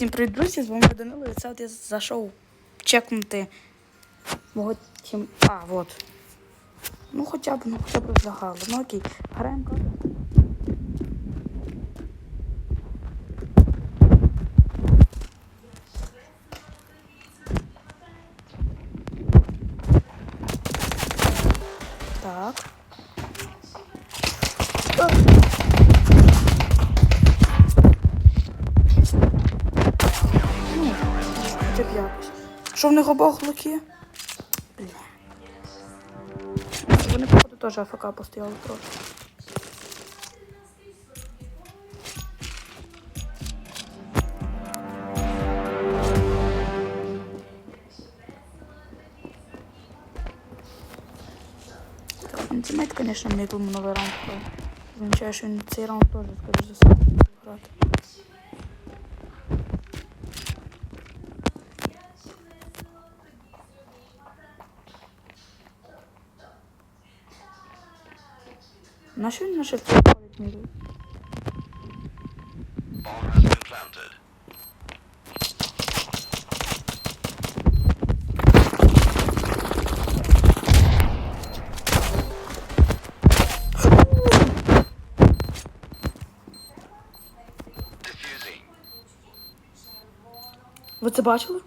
Всім привіт, друзі! З вами Данило, і це от я зайшов чекнути мого тім. А, от. Ну хоча б, ну хоча б заграли. Ну окей, граємо. Так. Якось. Що в них обох луки? Бля. Вони, походу, теж АФК постояли трохи. Він тімейт, звісно, мені тут новий раунд. що він цей раунд теж, скоріш за все, грати. На що він на шифті ходить міру? Bomb has been planted. Ви це бачили?